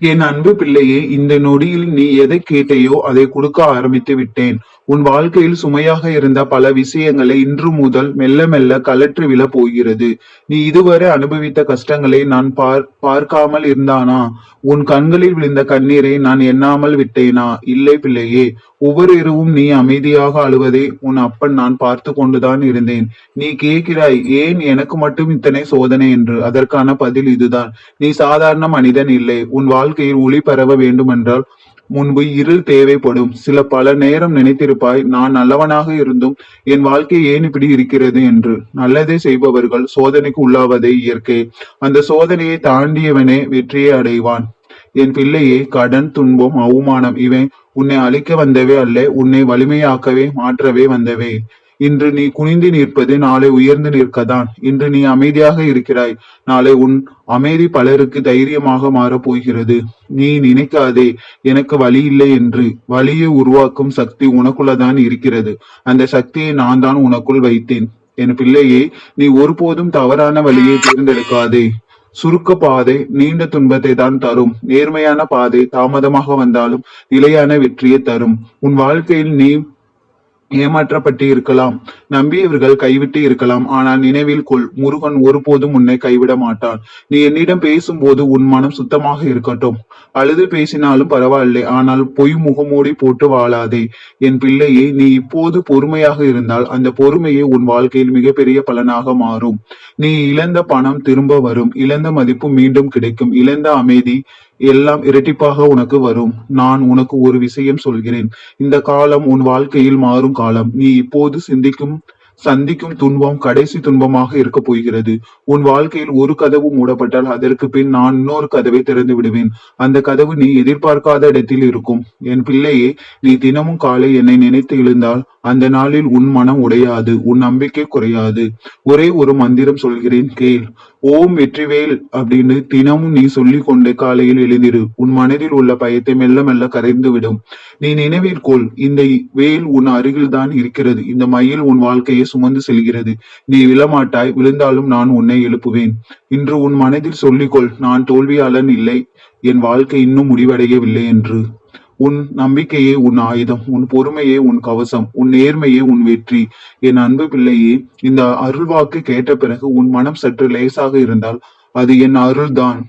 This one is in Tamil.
என் அன்பு பிள்ளையே இந்த நொடியில் நீ எதை கேட்டையோ அதை கொடுக்க ஆரம்பித்து விட்டேன் உன் வாழ்க்கையில் சுமையாக இருந்த பல விஷயங்களை இன்று முதல் மெல்ல மெல்ல கலற்றி விழ போகிறது. நீ இதுவரை அனுபவித்த கஷ்டங்களை நான் பார் பார்க்காமல் இருந்தானா? உன் கண்களில் விழுந்த கண்ணீரை நான் எண்ணாமல் விட்டேனா? இல்லை பிள்ளையே ஒவ்வொரு இரவும் நீ அமைதியாக அழுவதை உன் அப்பன் நான் பார்த்து கொண்டுதான் இருந்தேன். நீ கேட்கிறாய் ஏன் எனக்கு மட்டும் இத்தனை சோதனை? என்று. அதற்கான பதில் இதுதான். நீ சாதாரண மனிதன் இல்லை. உன் வாழ்க்கையில் ஒளி பரவ வேண்டுமென்றால் முன்பு இருள் தேவைப்படும். சில பல நேரம் நினைத்திருப்பாய் நான் நல்லவனாக இருந்தும் என் வாழ்க்கை ஏன் இப்படி இருக்கிறது என்று. நல்லதே செய்பவர்கள் சோதனைக்கு உள்ளாவதே இயற்கை. அந்த சோதனையை தாண்டியவனே வெற்றியை அடைவான். என் பிள்ளையே கடன் துன்பம் அவமானம் இவை உன்னை அழிக்க வந்தவே அல்ல உன்னை வலிமையாக்கவே மாற்றவே வந்தவை. இன்று நீ குனிந்து நிற்பது நாளை உயர்ந்து நிற்கதான். இன்று நீ அமைதியாக இருக்கிறாய். நாளை உன் அமைதி பலருக்கு தைரியமாக மாறப் போகிறது. நீ நினைக்காதே எனக்கு வழி இல்லை என்று. வழியை உருவாக்கும் சக்தி உனக்குள்ளதான் இருக்கிறது. அந்த சக்தியை நான் தான் உனக்குள் வைத்தேன். என் பிள்ளையே நீ ஒருபோதும் தவறான வழியை தேர்ந்தெடுக்காதே. சுருக்க பாதை நீண்ட துன்பத்தை தான் தரும். நேர்மையான பாதை தாமதமாக வந்தாலும் நிலையான வெற்றியை தரும். உன் வாழ்க்கையில் நீ ஏமாற்றப்பட்டு இருக்கலாம். நம்பியவர்கள் கைவிட்டு இருக்கலாம். ஆனால் நினைவில் கொள் முருகன் ஒருபோதும் உன்னை கைவிட மாட்டான் நீ என்னிடம் பேசும்போது உன் மனம் சுத்தமாக இருக்கட்டும். அழுது பேசினாலும் பரவாயில்லை. ஆனால் பொய் முகமூடி போட்டு வாழாதே. என் பிள்ளையே நீ இப்போது பொறுமையாக இருந்தால் அந்த பொறுமையே உன் வாழ்க்கையில் மிகப்பெரிய பலனாக மாறும். நீ இழந்த பணம் திரும்ப வரும். இழந்த மதிப்பு மீண்டும் கிடைக்கும். இழந்த அமைதி எல்லாம் இரட்டிப்பாக உனக்கு வரும். நான் உனக்கு ஒரு விஷயம் சொல்கிறேன். இந்த காலம் உன் வாழ்க்கையில் மாறும் காலம். நீ இப்போது சிந்திக்கும் சந்திக்கும் துன்பம் கடைசி துன்பமாக இருக்க போகிறது. உன் வாழ்க்கையில் ஒரு கதவு மூடப்பட்டால் அதற்கு பின் நான் இன்னொரு கதவை திறந்து விடுவேன். அந்த கதவு நீ எதிர்பார்க்காத இடத்தில் இருக்கும். என் பிள்ளையே நீ தினமும் காலை என்னை நினைத்து எழுந்தால் அந்த நாளில் உன் மனம் உடையாது உன் நம்பிக்கை குறையாது. ஒரே ஒரு மந்திரம் சொல்கிறேன் கேள். ஓம் வெற்றிவேல் அப்படின்னு தினமும் நீ சொல்லிக் கொண்டு காலையில் எழுந்திரு. உன் மனதில் உள்ள பயத்தை மெல்ல மெல்ல கரைந்து விடும் நீ நினைவில் கொள் இந்த வேல் உன் அருகில் தான் இருக்கிறது. இந்த மயில் உன் வாழ்க்கையை சுமந்து செல்கிறது. நீ விழமாட்டாய் விழுந்தாலும் நான் உன்னை எழுப்புவேன். இன்று உன் மனதில் சொல்லிக்கொள் நான் தோல்வியாளன் இல்லை. என் வாழ்க்கை இன்னும் முடிவடையவில்லை என்று. உன் நம்பிக்கையே உன் ஆயுதம் உன் பொறுமையே உன் கவசம் உன் நேர்மையே உன் வெற்றி. என் அன்பு பிள்ளையே இந்த அருள்வாக்கு கேட்ட பிறகு உன் மனம் சற்று லேசாக இருந்தால் அது என் அருள்தான்.